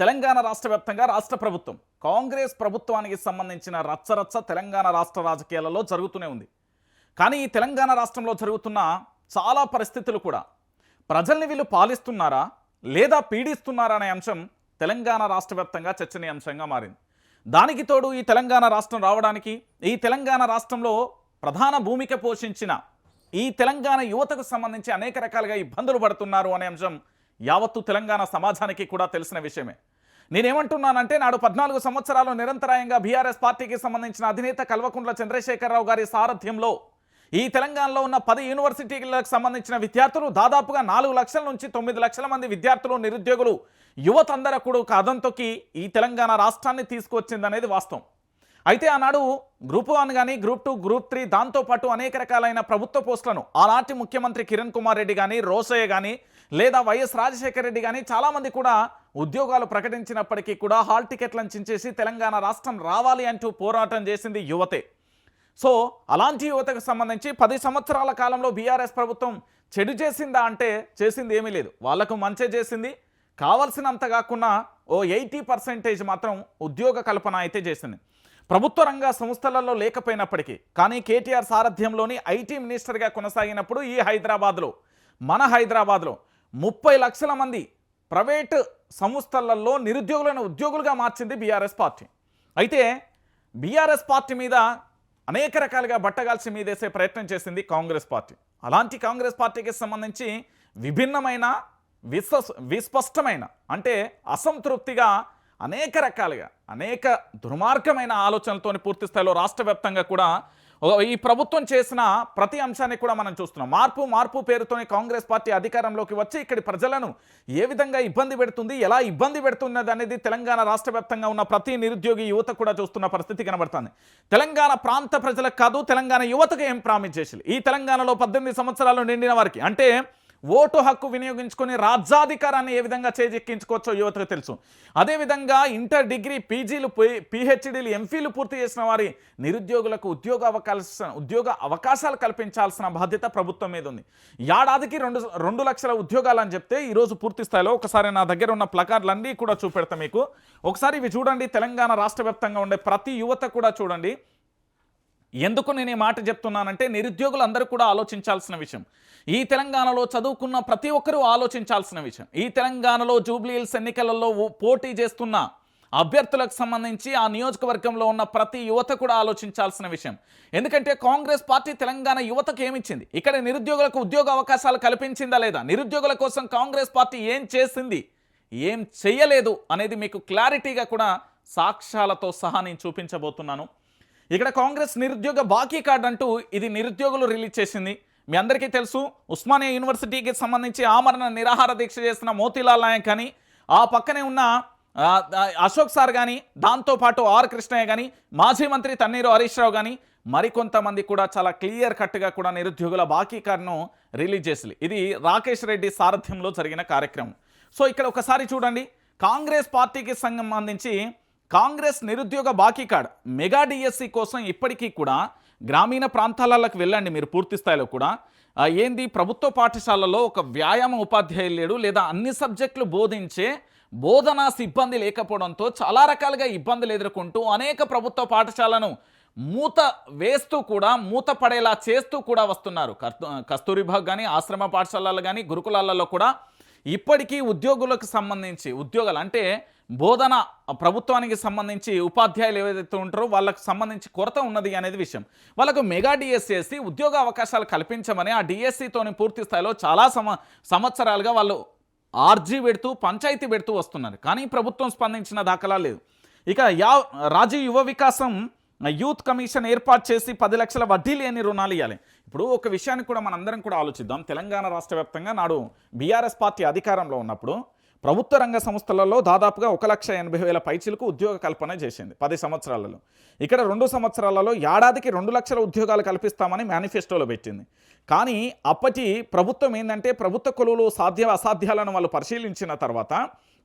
తెలంగాణ రాష్ట్ర వ్యాప్తంగా రాష్ట్ర ప్రభుత్వం కాంగ్రెస్ ప్రభుత్వానికి సంబంధించిన రచ్చరచ్చ తెలంగాణ రాష్ట్ర రాజకీయాలలో జరుగుతూనే ఉంది. కానీ ఈ తెలంగాణ రాష్ట్రంలో జరుగుతున్న చాలా పరిస్థితులు కూడా ప్రజల్ని వీళ్ళు పాలిస్తున్నారా లేదా పీడిస్తున్నారా అనే అంశం తెలంగాణ రాష్ట్ర వ్యాప్తంగా చర్చనీయాంశంగా మారింది. దానికి తోడు ఈ తెలంగాణ రాష్ట్రం రావడానికి ఈ తెలంగాణ రాష్ట్రంలో ప్రధాన భూమిక పోషించిన ఈ తెలంగాణ యువతకు సంబంధించి అనేక రకాలుగా ఇబ్బందులు పడుతున్నారు అనే అంశం యావత్తు తెలంగాణ సమాజానికి కూడా తెలిసిన విషయమే. నేనేమంటున్నానంటే నాడు పద్నాలుగు సంవత్సరాలు నిరంతరాయంగా బీఆర్ఎస్ పార్టీకి సంబంధించిన అధినేత కల్వకుంట్ల చంద్రశేఖరరావు గారి సారథ్యంలో ఈ తెలంగాణలో ఉన్న పది యూనివర్సిటీలకు సంబంధించిన విద్యార్థులు దాదాపుగా నాలుగు లక్షల నుంచి తొమ్మిది లక్షల మంది విద్యార్థులు నిరుద్యోగులు యువత అందరూ కూడా ఈ తెలంగాణ రాష్ట్రాన్ని తీసుకువచ్చిందనేది వాస్తవం. అయితే ఆనాడు గ్రూప్ వన్ కానీ గ్రూప్ టూ గ్రూప్ త్రీ దాంతోపాటు అనేక రకాలైన ప్రభుత్వ పోస్టులను ఆనాటి ముఖ్యమంత్రి కిరణ్ కుమార్ రెడ్డి కానీ రోసయ్య కానీ లేదా వైఎస్ రాజశేఖర రెడ్డి కానీ చాలామంది కూడా ఉద్యోగాలు ప్రకటించినప్పటికీ కూడా హాల్ టికెట్లను చించేసి తెలంగాణ రాష్ట్రం రావాలి అంటూ పోరాటం చేసింది యువతే. సో అలాంటి యువతకు సంబంధించి పది సంవత్సరాల కాలంలో బీఆర్ఎస్ ప్రభుత్వం చెడు చేసిందా అంటే చేసింది ఏమీ లేదు. వాళ్ళకు మంచి చేసింది. కావలసినంత కాకుండా ఓ ఎయిటీ పర్సెంటేజ్ మాత్రం ఉద్యోగ కల్పన అయితే చేసింది. ప్రభుత్వ రంగ సంస్థలలో లేకపోయినప్పటికీ కానీ కేటీఆర్ సారథ్యంలోని ఐటీ మినిస్టర్గా కొనసాగినప్పుడు ఈ హైదరాబాద్లో మన హైదరాబాద్లో ముప్పై లక్షల మంది ప్రైవేటు సంస్థలలో నిరుద్యోగులను ఉద్యోగులుగా మార్చింది బీఆర్ఎస్ పార్టీ. అయితే బీఆర్ఎస్ పార్టీ మీద అనేక రకాలుగా బట్టగాల్సి మీదేసే ప్రయత్నం చేసింది కాంగ్రెస్ పార్టీ. అలాంటి కాంగ్రెస్ పార్టీకి సంబంధించి విభిన్నమైన విశ్వ విస్పష్టమైన అంటే అసంతృప్తిగా అనేక రకాలుగా అనేక దుర్మార్గమైన ఆలోచనలతో పూర్తి స్థాయిలో రాష్ట్ర కూడా ఈ ప్రభుత్వం చేసిన ప్రతి అంశాన్ని కూడా మనం చూస్తున్నాం. మార్పు మార్పు పేరుతోనే కాంగ్రెస్ పార్టీ అధికారంలోకి వచ్చి ఇక్కడి ప్రజలను ఏ విధంగా ఇబ్బంది పెడుతుంది ఎలా ఇబ్బంది పెడుతున్నది అనేది తెలంగాణ రాష్ట్ర వ్యాప్తంగా ఉన్న ప్రతి నిరుద్యోగి యువత కూడా చూస్తున్న పరిస్థితి కనబడుతుంది. తెలంగాణ ప్రాంత ప్రజలకు కాదు తెలంగాణ యువతకు ఏం ప్రామిస్ చేసి ఈ తెలంగాణలో పద్దెనిమిది సంవత్సరాలు నిండిన వారికి అంటే ఓటు హక్కు వినియోగించుకొని రాజ్యాధికారాన్ని ఏ విధంగా చేజెక్కించుకోవచ్చో యువతకు తెలుసు. అదేవిధంగా ఇంటర్ డిగ్రీ పీజీలు పిహెచ్డీలు ఎంఫీలు పూర్తి చేసిన వారి నిరుద్యోగులకు ఉద్యోగ అవకాశ ఉద్యోగ అవకాశాలు కల్పించాల్సిన బాధ్యత ప్రభుత్వం మీద ఉంది. ఏడాదికి రెండు రెండు లక్షల ఉద్యోగాలు అని చెప్తే ఈరోజు పూర్తి స్థాయిలో ఒకసారి నా దగ్గర ఉన్న ప్లకార్లన్నీ కూడా చూపెడతా మీకు. ఒకసారి ఇవి చూడండి. తెలంగాణ రాష్ట్ర వ్యాప్తంగా ఉండే ప్రతి యువత కూడా చూడండి. ఎందుకు నేను ఈ మాట చెప్తున్నానంటే నిరుద్యోగులు అందరూ కూడా ఆలోచించాల్సిన విషయం. ఈ తెలంగాణలో చదువుకున్న ప్రతి ఒక్కరూ ఆలోచించాల్సిన విషయం. ఈ తెలంగాణలో జూబ్లీల్స్ ఎన్నికలలో పోటీ చేస్తున్న అభ్యర్థులకు సంబంధించి ఆ నియోజకవర్గంలో ఉన్న ప్రతి యువత కూడా ఆలోచించాల్సిన విషయం. ఎందుకంటే కాంగ్రెస్ పార్టీ తెలంగాణ యువతకు ఏమిచ్చింది? ఇక్కడ నిరుద్యోగులకు ఉద్యోగ అవకాశాలు కల్పించిందా లేదా? నిరుద్యోగుల కోసం కాంగ్రెస్ పార్టీ ఏం చేసింది? ఏం చేయలేదు అనేది మీకు క్లారిటీగా కూడా సాక్ష్యాలతో సహా నేను చూపించబోతున్నాను. ఇక్కడ కాంగ్రెస్ నిరుద్యోగ బాకీ కార్డు అంటూ ఇది నిరుద్యోగులు రిలీజ్ చేసింది. మీ అందరికీ తెలుసు ఉస్మానియా యూనివర్సిటీకి సంబంధించి ఆమరణ నిరాహార దీక్ష చేసిన మోతీలాల్ నాయక్ కానీ ఆ పక్కనే ఉన్న అశోక్ సార్ కానీ దాంతోపాటు ఆర్ కృష్ణయ్య కానీ మాజీ మంత్రి తన్నీరు హరీష్ రావు కానీ మరికొంతమంది కూడా చాలా క్లియర్ కట్గా కూడా నిరుద్యోగుల బాకీ కార్డును రిలీజ్ చేసింది. ఇది రాకేష్ రెడ్డి సారథ్యంలో జరిగిన కార్యక్రమం. సో ఇక్కడ ఒకసారి చూడండి. కాంగ్రెస్ పార్టీకి సంబంధించి కాంగ్రెస్ నిరుద్యోగ బాకీ కార్డ్ మెగా డిఎస్సి కోసం ఇప్పటికీ కూడా గ్రామీణ ప్రాంతాలకు వెళ్ళండి మీరు పూర్తి స్థాయిలో కూడా. ఏంది? ప్రభుత్వ పాఠశాలలో ఒక వ్యాయామ ఉపాధ్యాయులు లేడు లేదా అన్ని సబ్జెక్టులు బోధించే బోధనా సిబ్బంది లేకపోవడంతో చాలా రకాలుగా ఇబ్బందులు ఎదుర్కొంటూ అనేక ప్రభుత్వ పాఠశాలను మూత వేస్తూ కూడా మూత పడేలా చేస్తూ కూడా వస్తున్నారు. కస్తూ- కస్తూరిబాగ్ కానీ ఆశ్రమ పాఠశాలలు కానీ గురుకులాలలో కూడా ఇప్పటికీ ఉద్యోగులకు సంబంధించి ఉద్యోగాలు అంటే బోధన ప్రభుత్వానికి సంబంధించి ఉపాధ్యాయులు ఏవైతే ఉంటారో వాళ్ళకు సంబంధించి కొరత ఉన్నది అనేది విషయం. వాళ్ళకు మెగా డిఎస్సి వేసి ఉద్యోగ అవకాశాలు కల్పించమని ఆ డిఎస్సితోని పూర్తి స్థాయిలో చాలా సమ సంవత్సరాలుగా వాళ్ళు ఆర్జీ పెడుతూ పంచాయతీ పెడుతూ వస్తున్నారు. కానీ ప్రభుత్వం స్పందించిన దాఖలా లేదు. ఇక యా రాజీవ్ యువ వికాసం యూత్ కమిషన్ ఏర్పాటు చేసి పది లక్షల వడ్డీ లేని రుణాలు ఇవ్వాలి ఇప్పుడు ఒక విషయాన్ని కూడా మనందరం కూడా ఆలోచిద్దాం. తెలంగాణ రాష్ట్ర వ్యాప్తంగా నాడు బీఆర్ఎస్ పార్టీ అధికారంలో ఉన్నప్పుడు ప్రభుత్వ రంగ సంస్థలలో దాదాపుగా ఒక లక్ష ఎనభై వేల పైచీలకు ఉద్యోగ కల్పన చేసింది పది సంవత్సరాలలో. ఇక్కడ రెండు సంవత్సరాలలో ఏడాదికి రెండు లక్షల ఉద్యోగాలు కల్పిస్తామని మేనిఫెస్టోలో పెట్టింది. కానీ అప్పటి ప్రభుత్వం ఏంటంటే ప్రభుత్వ కొలువులు సాధ్య అసాధ్యాలను వాళ్ళు పరిశీలించిన తర్వాత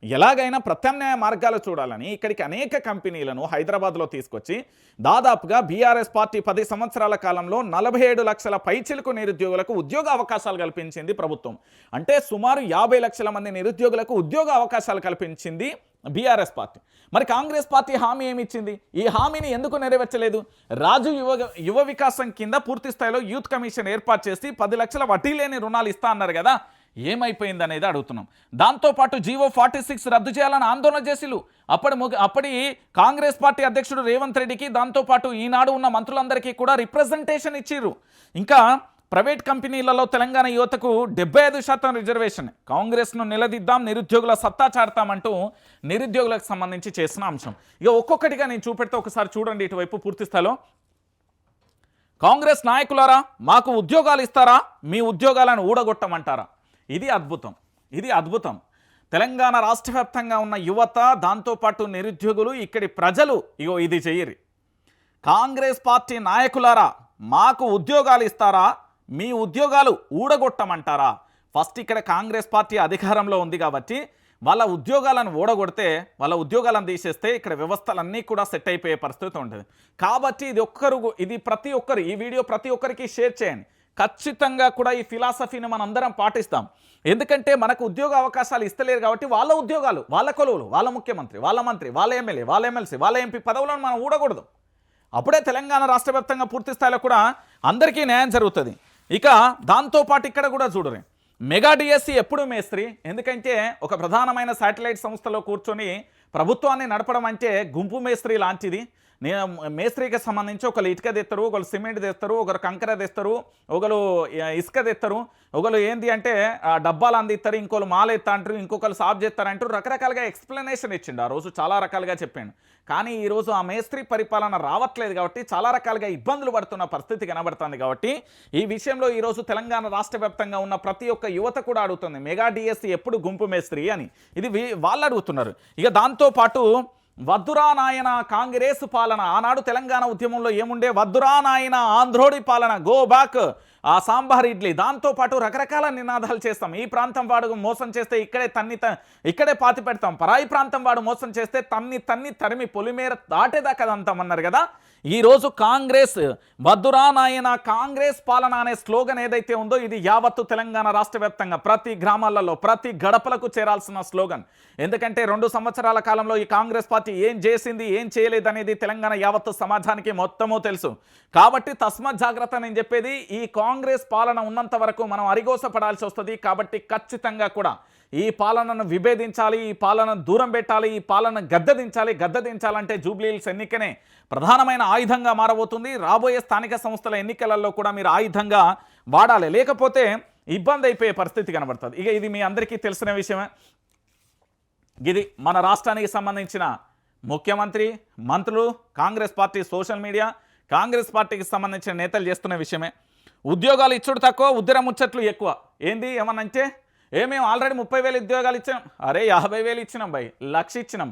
ఎలాగైనా ప్రత్యామ్నాయ మార్గాలు చూడాలని ఇక్కడికి అనేక కంపెనీలను హైదరాబాద్లో తీసుకొచ్చి దాదాపుగా బీఆర్ఎస్ పార్టీ పది సంవత్సరాల కాలంలో నలభై ఏడు లక్షల పైచిలకు నిరుద్యోగులకు ఉద్యోగ అవకాశాలు కల్పించింది ప్రభుత్వం. అంటే సుమారు యాభై లక్షల మంది నిరుద్యోగులకు ఉద్యోగ అవకాశాలు కల్పించింది బీఆర్ఎస్ పార్టీ. మరి కాంగ్రెస్ పార్టీ హామీ ఏమి ఇచ్చింది ఈ హామీని ఎందుకు నెరవేర్చలేదు? రాజు యువ యువ వికాసం కింద పూర్తి స్థాయిలో యూత్ కమిషన్ ఏర్పాటు చేసి పది లక్షల వడ్డీ లేని రుణాలు ఇస్తా అన్నారు కదా. ఏమైపోయింది అనేది అడుగుతున్నాం దాంతోపాటు జీవో ఫార్టీ సిక్స్ రద్దు చేయాలని ఆందోళన చేసిలు అప్పటి ముగ- అప్పటి కాంగ్రెస్ పార్టీ అధ్యక్షుడు రేవంత్ రెడ్డికి దాంతోపాటు ఈనాడు ఉన్న మంత్రులందరికీ కూడా రిప్రజెంటేషన్ ఇచ్చిర్రు. ఇంకా ప్రైవేట్ కంపెనీలలో తెలంగాణ యువతకు డెబ్బై ఐదు శాతం రిజర్వేషన్. కాంగ్రెస్ను నిలదీద్దాం నిరుద్యోగుల సత్తా చాడతామంటూ నిరుద్యోగులకు సంబంధించి చేసిన అంశం. ఇక ఒక్కొక్కటిగా నేను చూపెడితే ఒకసారి చూడండి ఇటువైపు పూర్తి స్థాయిలో. కాంగ్రెస్ నాయకులారా మాకు ఉద్యోగాలు ఇస్తారా? మీ ఉద్యోగాలను ఊడగొట్టమంటారా? ఇది అద్భుతం. ఇది అద్భుతం. తెలంగాణ రాష్ట్ర వ్యాప్తంగా ఉన్న యువత దాంతోపాటు నిరుద్యోగులు ఇక్కడి ప్రజలు ఇగో ఇది చెయ్యరి కాంగ్రెస్ పార్టీ నాయకులారా మాకు ఉద్యోగాలు ఇస్తారా? మీ ఉద్యోగాలు ఊడగొట్టమంటారా? ఫస్ట్ ఇక్కడ కాంగ్రెస్ పార్టీ అధికారంలో ఉంది కాబట్టి వాళ్ళ ఉద్యోగాలను ఊడగొడితే వాళ్ళ ఉద్యోగాలను తీసేస్తే ఇక్కడ వ్యవస్థలన్నీ కూడా సెట్ అయిపోయే పరిస్థితి ఉంటుంది. కాబట్టి ఇది ఒక్కరు ఇది ప్రతి ఒక్కరు ఈ వీడియో ప్రతి ఒక్కరికి షేర్ చేయండి. ఖచ్చితంగా కూడా ఈ ఫిలాసఫీని మనందరం పాటిస్తాం. ఎందుకంటే మనకు ఉద్యోగ అవకాశాలు ఇస్తలేరు కాబట్టి వాళ్ళ ఉద్యోగాలు వాళ్ళ కొలువులు వాళ్ళ ముఖ్యమంత్రి వాళ్ళ మంత్రి వాళ్ళ ఎమ్మెల్యే వాళ్ళ ఎమ్మెల్సీ వాళ్ళ ఎంపీ పదవులను మనం ఊడకూడదు. అప్పుడే తెలంగాణ రాష్ట్ర వ్యాప్తంగా పూర్తి స్థాయిలో కూడా అందరికీ న్యాయం జరుగుతుంది. ఇక దాంతోపాటు ఇక్కడ కూడా చూడరు మెగా డిఎస్సి ఎప్పుడు మేస్త్రి? ఎందుకంటే ఒక ప్రధానమైన శాటిలైట్ సంస్థలో కూర్చొని ప్రభుత్వాన్ని నడపడం అంటే గుంపు మేస్త్రి లాంటిది. నేను మేస్త్రికి సంబంధించి ఒకరు ఇటుక తెస్తారు ఒకరు సిమెంట్ తెస్తారు ఒకరు కంకర తెస్తారు ఒకరు ఇసుక తెస్తారు ఒకరు ఏంది అంటే డబ్బాలు అందిస్తారు ఇంకోళ్ళు మాల ఎత్తా అంటారు ఇంకొకరు సాఫ్ చేస్తారంటారు రకరకాలుగా ఎక్స్ప్లెనేషన్ ఇచ్చిండు. ఆ రోజు చాలా రకాలుగా చెప్పాను కానీ ఈరోజు ఆ మేస్త్రి పరిపాలన రావట్లేదు కాబట్టి చాలా రకాలుగా ఇబ్బందులు పడుతున్న పరిస్థితి కనబడుతుంది కాబట్టి ఈ విషయంలో ఈరోజు తెలంగాణ రాష్ట్ర వ్యాప్తంగా ఉన్న ప్రతి ఒక్క యువత కూడా అడుగుతుంది మెగా డిఎస్సి ఎప్పుడు గుంపు మేస్త్రి? అని. ఇది వాళ్ళు అడుగుతున్నారు. ఇక దాంతోపాటు వద్దురా నాయన కాంగ్రెస్ పాలన. ఆనాడు తెలంగాణ ఉద్యమంలో ఏముండే? వద్దురా నాయన ఆంధ్రోడి పాలన. గో బ్యాక్ ఆ సాంబార్ ఇడ్లీ. దాంతోపాటు రకరకాల నినాదాలు చేస్తాం. ఈ ప్రాంతం వాడు మోసం చేస్తే ఇక్కడే తన్ని త- ఇక్కడే పాతి పెడతాం. పరాయి ప్రాంతం వాడు మోసం చేస్తే తన్ని తన్ని తరిమి పొలిమేర దాటేదాకా అన్నారు కదా. ఈరోజు కాంగ్రెస్ వద్దురా నాయన కాంగ్రెస్ పాలన అనే స్లోగన్ ఏదైతే ఉందో ఇది యావత్తు తెలంగాణ రాష్ట్ర వ్యాప్తంగా ప్రతి గ్రామాలలో ప్రతి గడపలకు చేరాల్సిన స్లోగన్. ఎందుకంటే రెండు సంవత్సరాల కాలంలో ఈ కాంగ్రెస్ పార్టీ ఏం చేసింది ఏం చేయలేదు అనేది తెలంగాణ యావత్తు సమాజానికి మొత్తము తెలుసు. కాబట్టి తస్మత్ జాగ్రత్త నేను చెప్పేది ఈ కాంగ్రెస్ కాంగ్రెస్ పాలన ఉన్నంత వరకు మనం అరిగోసపడాల్సి వస్తుంది. కాబట్టి ఖచ్చితంగా కూడా ఈ పాలనను విభేదించాలి ఈ పాలనను దూరం పెట్టాలి ఈ పాలన గద్దదించాలి గద్దదించాలంటే జూబ్లీహిల్స్ ఎన్నికనే ప్రధానమైన ఆయుధంగా మారబోతుంది. రాబోయే స్థానిక సంస్థల ఎన్నికలలో కూడా మీరు ఆయుధంగా వాడాలి. లేకపోతే ఇబ్బంది అయిపోయే పరిస్థితి కనబడుతుంది. ఇక ఇది మీ అందరికీ తెలిసిన విషయమే. ఇది మన రాష్ట్రానికి సంబంధించిన ముఖ్యమంత్రి మంత్రులు Congress party social media Congress పార్టీకి సంబంధించిన నేతలు చేస్తున్న విషయమే. ఉద్యోగాలు ఇచ్చుడు తక్కువ ఉద్యోగ ముచ్చట్లు ఎక్కువ. ఏంది? ఏమనంటే ఏ మేము ఆల్రెడీ ముప్పై వేలు ఉద్యోగాలు ఇచ్చాం. అరే యాభై వేలు ఇచ్చినాం భయ్ లక్ష ఇచ్చినాం.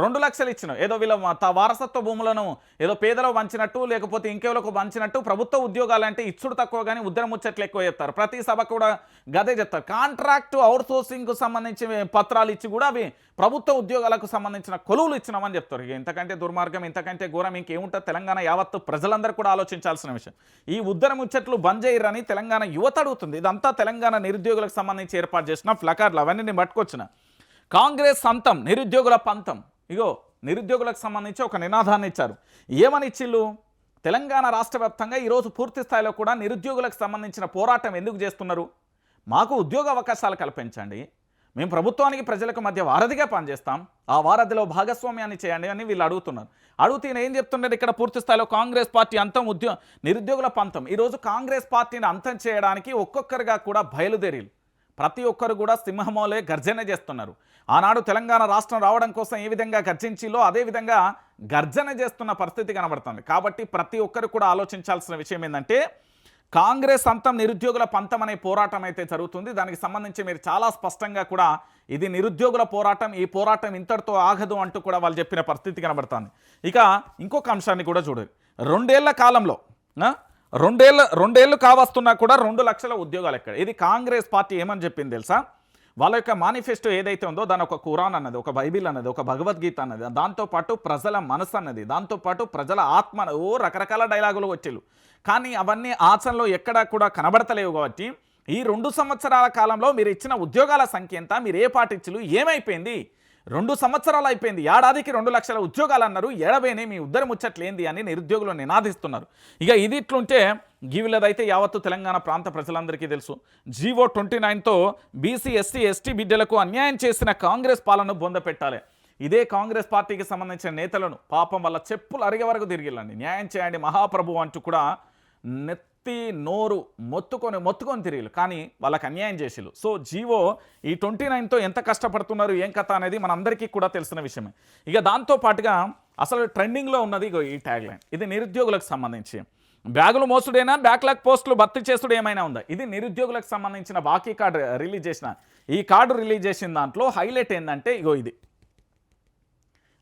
రెండు లక్షలు ఇచ్చినాం ఏదో వీళ్ళ త- వారసత్వ భూములను ఏదో పేదలో పంచినట్టు లేకపోతే ఇంకెవరికి పంచినట్టు ప్రభుత్వ ఉద్యోగాలు అంటే ఇచ్చుడు తక్కువ కానీ ఉద్యమ ముచ్చట్లు ఎక్కువ చెప్తారు ప్రతి సభ కూడా గదే చెప్తారు. కాంట్రాక్ట్ అవుట్ సోర్సింగ్కు సంబంధించి పత్రాలు ఇచ్చి కూడా అవి ప్రభుత్వ ఉద్యోగాలకు సంబంధించిన కొలువులు ఇచ్చినామని చెప్తారు. ఇంతకంటే దుర్మార్గం ఇంతకంటే ఘోరం ఇంకేముంటుంది? తెలంగాణ యావత్తు ప్రజలందరూ కూడా ఆలోచించాల్సిన విషయం. ఈ ఉద్దర ముచ్చట్లు బంద్ చేయరని తెలంగాణ యువత అడుగుతుంది. ఇదంతా తెలంగాణ నిరుద్యోగులకు సంబంధించి ఏర్పాటు చేసిన ఫ్లకార్లు అవన్నీ నేను పట్టుకొచ్చిన. కాంగ్రెస్ అంతం నిరుద్యోగుల పంతం. ఇగో నిరుద్యోగులకు సంబంధించి ఒక నినాదాన్ని ఇచ్చారు. ఏమని ఇచ్చిళ్ళు? తెలంగాణ రాష్ట్ర వ్యాప్తంగా ఈరోజు పూర్తి స్థాయిలో కూడా నిరుద్యోగులకు సంబంధించిన పోరాటం ఎందుకు చేస్తున్నారు? మాకు ఉద్యోగ అవకాశాలు కల్పించండి. మేము ప్రభుత్వానికి ప్రజలకు మధ్య వారధిగా పనిచేస్తాం. ఆ వారధిలో భాగస్వామ్యాన్ని చేయండి అని వీళ్ళు అడుగుతున్నారు. అడుగుతూ ఏం చెప్తున్నారు ఇక్కడ పూర్తి స్థాయిలో కాంగ్రెస్ పార్టీ అంతం ఉద్యో నిరుద్యోగుల పంతం. ఈరోజు కాంగ్రెస్ పార్టీని అంతం చేయడానికి ఒక్కొక్కరుగా కూడా బయలుదేరి ప్రతి ఒక్కరు కూడా సింహమోలే గర్జన చేస్తున్నారు. ఆనాడు తెలంగాణ రాష్ట్రం రావడం కోసం ఏ విధంగా గర్జించిలో అదే విధంగా గర్జన చేస్తున్న పరిస్థితి కనబడుతుంది. కాబట్టి ప్రతి ఒక్కరు కూడా ఆలోచించాల్సిన విషయం ఏంటంటే కాంగ్రెస్ అంతం నిరుద్యోగుల పంతం అనే పోరాటం అయితే జరుగుతుంది. దానికి సంబంధించి మీరు చాలా స్పష్టంగా కూడా ఇది నిరుద్యోగుల పోరాటం ఈ పోరాటం ఇంతటితో ఆగదు అంటూ కూడా వాళ్ళు చెప్పిన పరిస్థితి కనబడుతుంది. ఇక ఇంకొక అంశాన్ని కూడా చూడండి రెండేళ్ళ కాలంలో రెండేళ్ళ రెండేళ్ళు కావస్తున్నా కూడా రెండు లక్షల ఉద్యోగాలు ఎక్కడ? ఇది కాంగ్రెస్ పార్టీ ఏమని చెప్పింది తెలుసా? వాళ్ళ యొక్క మేనిఫెస్టో ఏదైతే ఉందో దాని ఒక ఖురాన్ అన్నది ఒక బైబిల్ అన్నది ఒక భగవద్గీత అన్నది దాంతోపాటు ప్రజల మనసు అన్నది దాంతోపాటు ప్రజల ఆత్మ ఓ రకరకాల డైలాగులు వచ్చేలు. కానీ అవన్నీ ఆచరణలో ఎక్కడా కూడా కనబడతలేవు కాబట్టి ఈ రెండు సంవత్సరాల కాలంలో మీరు ఇచ్చిన ఉద్యోగాల సంఖ్య ఎంత మీరు ఏ పార్టీ ఏమైపోయింది? రెండు సంవత్సరాలు అయిపోయింది. ఏడాదికి రెండు లక్షల ఉద్యోగాలు అన్నారు. ఏడవేనే మీ ఉద్దరం ముచ్చట్లేంది అని నిరుద్యోగులు నినాదిస్తున్నారు. ఇక ఇది ఇట్లుంటే గీవిలదైతే యావత్తు తెలంగాణ ప్రాంత ప్రజలందరికీ తెలుసు. జీవో ట్వంటీ నైన్తో బీసీ ఎస్సీ ఎస్టీ బిడ్డలకు అన్యాయం చేసిన కాంగ్రెస్ పాలన బొందపెట్టాలి ఇదే కాంగ్రెస్ పార్టీకి సంబంధించిన నేతలను పాపం వల్ల చెప్పులు అరిగే వరకు తిరిగిళ్ళండి న్యాయం చేయండి మహాప్రభు అంటూ కూడా నెత్త నోరు మొత్తుకొని మొత్తుకొని తిరిగిలు. కానీ వాళ్ళకి అన్యాయం చేసిలు. సో జీవో ఈ ట్వంటీ నైన్తో ఎంత కష్టపడుతున్నారు ఏం కథ అనేది మనందరికీ కూడా తెలిసిన విషయమే. ఇక దాంతో పాటుగా అసలు ట్రెండింగ్లో ఉన్నది ఇగో ఈ ట్యాగ్ లైన్ ఇది నిరుద్యోగులకు సంబంధించి. బ్యాగులు మోసుడేనా బ్యాక్లాగ్ పోస్టులు భర్తీ చేసుడు ఏమైనా ఉందా? ఇది నిరుద్యోగులకు సంబంధించిన బాకీ కార్డు రిలీజ్ చేసిన ఈ కార్డు రిలీజ్ చేసిన దాంట్లో హైలైట్ ఏంటంటే ఇగో ఇది.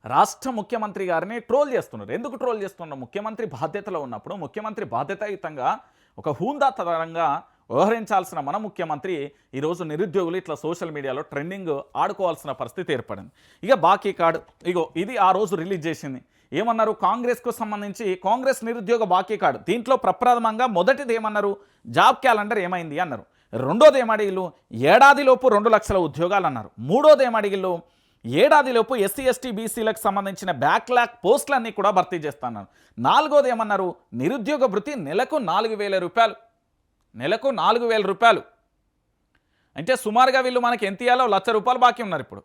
రాష్ట్ర ముఖ్యమంత్రి గారిని ట్రోల్ చేస్తున్నారు. ఎందుకు ట్రోల్ చేస్తున్నారు? ముఖ్యమంత్రి బాధ్యతలో ఉన్నప్పుడు ముఖ్యమంత్రి బాధ్యతాయుతంగా ఒక హూందాతరంగా వ్యవహరించాల్సిన మన ముఖ్యమంత్రి ఈరోజు నిరుద్యోగులు ఇట్లా సోషల్ మీడియాలో ట్రెండింగ్ ఆడుకోవాల్సిన పరిస్థితి ఏర్పడింది. ఇక బాకీ కార్డు ఇగో ఇది ఆ రోజు రిలీజ్ చేసింది. ఏమన్నారు? కాంగ్రెస్కు సంబంధించి కాంగ్రెస్ నిరుద్యోగ బాకీ కార్డు. దీంట్లో ప్రప్రథమంగా మొదటిది ఏమన్నారు? జాబ్ క్యాలెండర్ ఏమైంది అన్నారు. రెండోది ఏమడిగిల్లు? ఏడాదిలోపు రెండు లక్షల ఉద్యోగాలు అన్నారు. మూడోది ఏమడిగిల్లు? ఏడాదిలోపు ఎస్సీ ఎస్టీ బీసీలకు సంబంధించిన బ్యాక్లాగ్ పోస్టులన్నీ కూడా భర్తీ చేస్తున్నారు. నాలుగోది ఏమన్నారు? నిరుద్యోగ భృతి నెలకు నాలుగు వేల రూపాయలు. నెలకు నాలుగు వేల రూపాయలు. అంటే సుమారుగా వీళ్ళు మనకి ఎంత ఇవ్వాలో లక్ష రూపాయలు బాకీ ఉన్నారు ఇప్పుడు.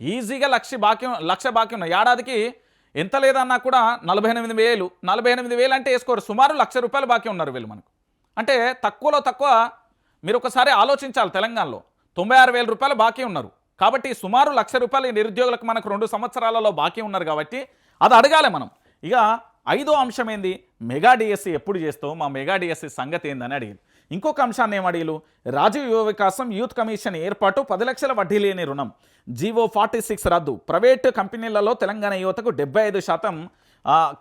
ఈజీగా లక్ష బాకీ లక్ష బాకీ ఉన్నాయి. ఏడాదికి ఎంత లేదన్నా కూడా నలభై ఎనిమిది వేలు నలభై ఎనిమిది వేలు అంటే వేసుకోరు. సుమారు లక్ష రూపాయలు బాకీ ఉన్నారు వీళ్ళు మనకు. అంటే తక్కువలో తక్కువ మీరు ఒకసారి ఆలోచించాలి తెలంగాణలో. తొంభై ఆరు వేల రూపాయలు బాకీ ఉన్నారు. కాబట్టి సుమారు లక్ష రూపాయలు ఈ నిరుద్యోగులకు మనకు రెండు సంవత్సరాలలో బాకీ ఉన్నారు కాబట్టి అది అడగాలి మనం. ఇక ఐదో అంశం ఏంది? మెగా డిఎస్సి ఎప్పుడు చేస్తావు? మా మెగా డిఎస్సి సంగతి ఏందని అడిగింది. ఇంకొక అంశాన్ని ఏం అడిగిలు? రాజీవ్ యువ వికాసం యూత్ కమిషన్ ఏర్పాటు పది లక్షల వడ్డీ లేని రుణం. జీవో ఫార్టీ సిక్స్ రద్దు. ప్రైవేటు కంపెనీలలో తెలంగాణ యువతకు డెబ్బై ఐదు శాతం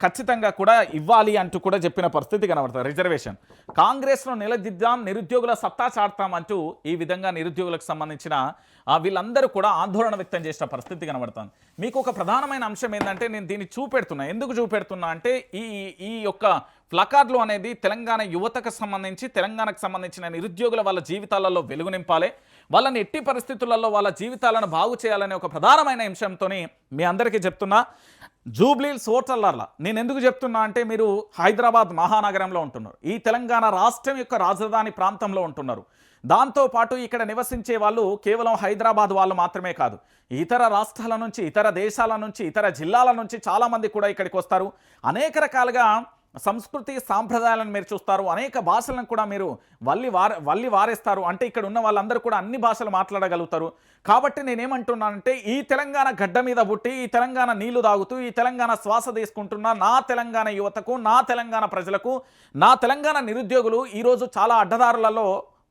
ఖచ్చితంగా కూడా ఇవ్వాలి అంటూ కూడా చెప్పిన పరిస్థితి కనబడుతుంది. రిజర్వేషన్. కాంగ్రెస్ను నిలదిద్దాం నిరుద్యోగుల సత్తా చాడతాం అంటూ ఈ విధంగా నిరుద్యోగులకు సంబంధించిన వీళ్ళందరూ కూడా ఆందోళన వ్యక్తం చేసిన పరిస్థితి కనబడుతుంది. మీకు ఒక ప్రధానమైన అంశం ఏంటంటే నేను దీన్ని చూపెడుతున్నా. ఎందుకు చూపెడుతున్నా అంటే ఈ ఈ యొక్క ప్లకార్డులు అనేది తెలంగాణ యువతకు సంబంధించి తెలంగాణకు సంబంధించిన నిరుద్యోగుల వాళ్ళ జీవితాలలో వెలుగు నింపాలి. వాళ్ళని ఎట్టి పరిస్థితులలో వాళ్ళ జీవితాలను బాగు చేయాలనే ఒక ప్రధానమైన అంశంతో మీ అందరికీ చెప్తున్నా. జూబ్లీల్స్ ఓటర్లర్ల నేను ఎందుకు చెప్తున్నా అంటే మీరు హైదరాబాద్ మహానగరంలో ఉంటున్నారు. ఈ తెలంగాణ రాష్ట్రం యొక్క రాజధాని ప్రాంతంలో ఉంటున్నారు. దాంతోపాటు ఇక్కడ నివసించే వాళ్ళు కేవలం హైదరాబాద్ వాళ్ళు మాత్రమే కాదు. ఇతర రాష్ట్రాల నుంచి ఇతర దేశాల నుంచి ఇతర జిల్లాల నుంచి చాలామంది కూడా ఇక్కడికి వస్తారు. అనేక రకాలుగా సంస్కృతి సాంప్రదాయాలను మీరు చూస్తారు అనేక భాషలను కూడా మీరు వల్లి వార వల్లి వారేస్తారు. అంటే ఇక్కడ ఉన్న వాళ్ళందరూ కూడా అన్ని భాషలు మాట్లాడగలుగుతారు. కాబట్టి నేనేమంటున్నానంటే ఈ తెలంగాణ గడ్డ మీద పుట్టి ఈ తెలంగాణ నీళ్ళు తాగుతూ ఈ తెలంగాణ శ్వాస తీసుకుంటున్న నా తెలంగాణ యువతకు నా తెలంగాణ ప్రజలకు నా తెలంగాణ నిరుద్యోగులు ఈరోజు చాలా అడ్డదారులలో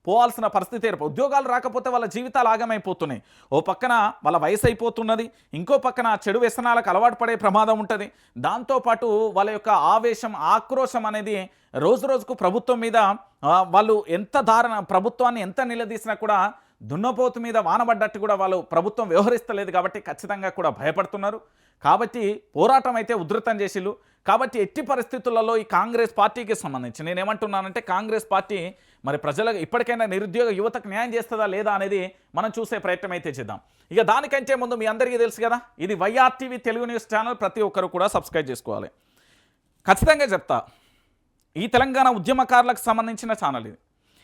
పోవాల్సిన పరిస్థితి ఏర్ప ఉద్యోగాలు రాకపోతే వాళ్ళ జీవితాలు ఆగమైపోతున్నాయి. ఓ పక్కన వాళ్ళ వయసు అయిపోతున్నది ఇంకో పక్కన చెడు వ్యసనాలకు అలవాటు పడే ప్రమాదం ఉంటుంది. దాంతోపాటు వాళ్ళ యొక్క ఆవేశం ఆక్రోశం అనేది రోజు రోజుకు ప్రభుత్వం మీద వాళ్ళు ఎంత దారుణ ప్రభుత్వాన్ని ఎంత నిలదీసినా కూడా దున్నపోతు మీద వానబడ్డట్టు కూడా వాళ్ళు ప్రభుత్వం వ్యవహరిస్తలేదు కాబట్టి ఖచ్చితంగా కూడా భయపడుతున్నారు. కాబట్టి పోరాటం అయితే ఉధృతం చేసిళ్ళు. కాబట్టి ఎట్టి పరిస్థితులలో ఈ కాంగ్రెస్ పార్టీకి సంబంధించి నేనేమంటున్నానంటే కాంగ్రెస్ పార్టీ మరి ప్రజలకు ఇప్పటికైనా నిరుద్యోగ యువతకు న్యాయం చేస్తుందా లేదా అనేది మనం చూసే ప్రయత్నం అయితే చేద్దాం. ఇక దానికంటే ముందు మీ అందరికీ తెలుసు కదా ఇది వైఆర్టీవీ తెలుగు న్యూస్ ఛానల్. ప్రతి ఒక్కరు కూడా సబ్స్క్రైబ్ చేసుకోవాలి. ఖచ్చితంగా చెప్తా ఈ తెలంగాణ ఉద్యమకారులకు సంబంధించిన ఛానల్ ఇది.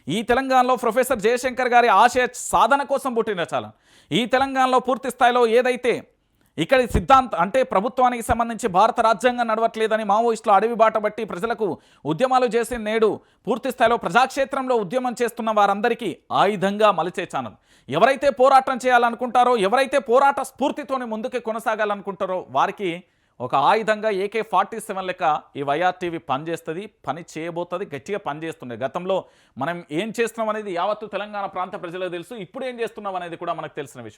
ఈ తెలంగాణలో ప్రొఫెసర్ జయశంకర్ గారి ఆశయ సాధన కోసం పుట్టిన చాలా. ఈ తెలంగాణలో పూర్తి స్థాయిలో ఏదైతే ఇక్కడి సిద్ధాంత అంటే ప్రభుత్వానికి సంబంధించి భారత రాజ్యాంగం నడవట్లేదని మావోయిస్టులు అడవి బాట బట్టి ప్రజలకు ఉద్యమాలు చేసి నేడు పూర్తి స్థాయిలో ప్రజాక్షేత్రంలో ఉద్యమం చేస్తున్న వారందరికీ ఆయుధంగా మలిచే ఛానల్. ఎవరైతే పోరాటం చేయాలనుకుంటారో ఎవరైతే పోరాట స్ఫూర్తితోనే ముందుకు కొనసాగాలనుకుంటారో వారికి ఒక ఆయుధంగా ఏకే ఫార్టీ సెవెన్ లెక్క ఈ వైఆర్టీవీ పనిచేస్తుంది పని చేయబోతుంది గట్టిగా పనిచేస్తుండే. గతంలో మనం ఏం చేస్తున్నాం అనేది యావత్తు తెలంగాణ ప్రాంత ప్రజలకు తెలుసు ఇప్పుడు ఏం చేస్తున్నాం అనేది కూడా మనకు తెలిసిన విషయం.